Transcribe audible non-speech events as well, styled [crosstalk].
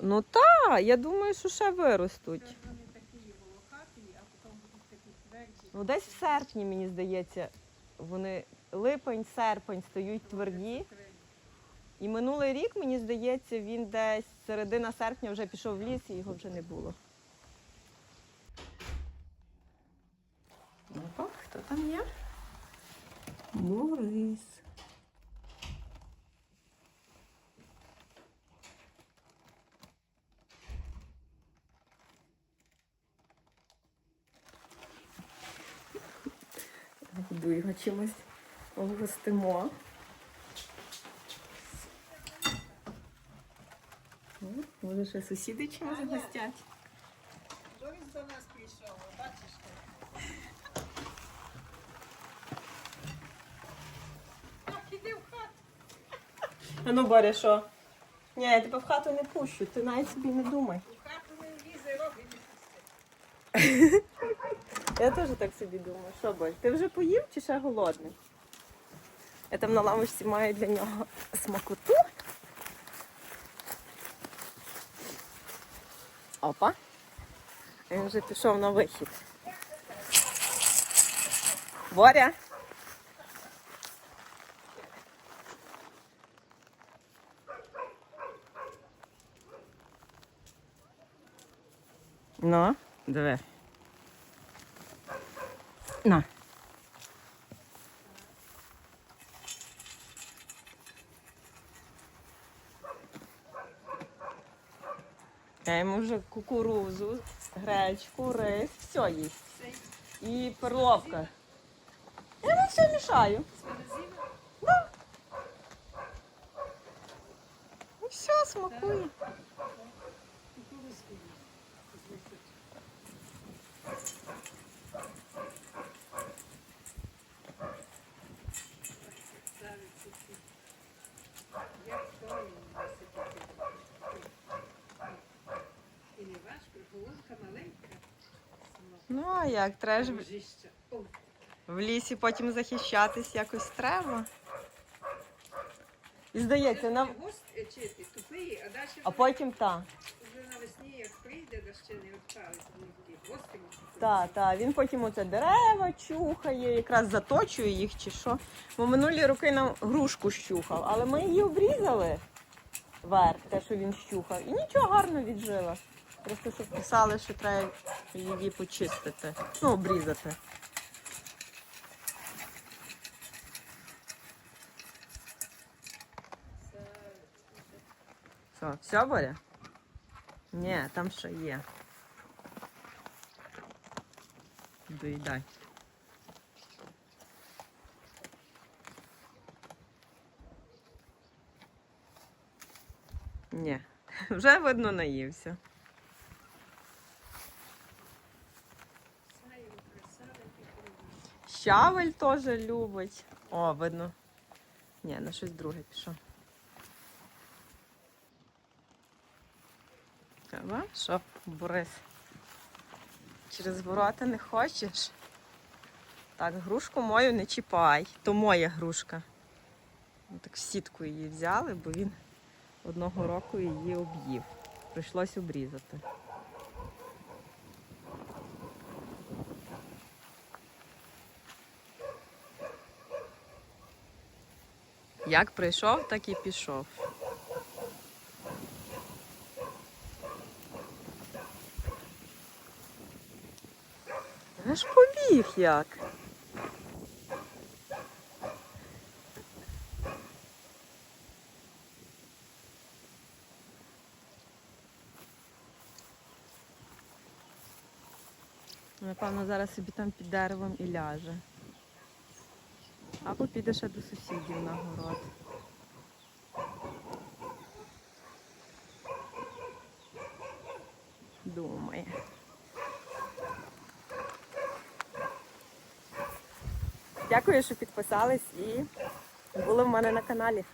Ну так, я думаю, що ще виростуть. Ну, десь в серпні, мені здається, вони липень, серпень стають тверді. І минулий рік, мені здається, він десь середина серпня вже пішов в ліс і його вже не було. Ну, хто там є? Борис. Буду його чимось огостимо. Може, ще сусіди чимось гостять. Борис до нас прийшов, бачиш. Так, іди в хату. А ну, Боря, що? Ні, я тебе в хату не пущу, ти навіть собі не думай. В хату не влізе, роги не пусти. [laughs] Я теж так собі думаю. Що, Борь, ти вже поїв чи ще голодний? Я там на лавочці маю для нього смакоту. Опа. Він вже пішов на вихід. Боря. Ну, диви. На. Я йому вже кукурузу, гречку, рис, все їсть. І перловка. Я йому все мішаю. Да. І все, смакує. Як то І не важко, головка маленька. Ну, а як треба ж в лісі потім захищатись якось треба. І здається, нам. Е, тупий, а потім так. вже навесні, як прийде, да ще не відправить, вони. Так, так, він потім оце дерева чухає, якраз заточує їх чи що. Бо минулі роки нам грушку щухав, але ми її обрізали верх, те, що він щухав, і нічого гарно віджила. Просто щоб писали, що треба її почистити, ну, обрізати. Що, все, Боря? Ні, там ще є. Доїдай. Ні, [laughs] вже видно наївся. Щавель теж любить. О, видно. Ні, на щось друге пішов. Ага, що, Борис? Через ворота не хочеш? Так, грушку мою не чіпай. То моя грушка. Ну, Так в сітку її взяли, бо він одного року її об'їв. Прийшлось обрізати. Як прийшов, так і пішов. Аж побіг як. Напевно, зараз собі там під деревом і ляже. Або піде ще до сусідів на город. Думає. Дякую, що підписались і були в мене на каналі.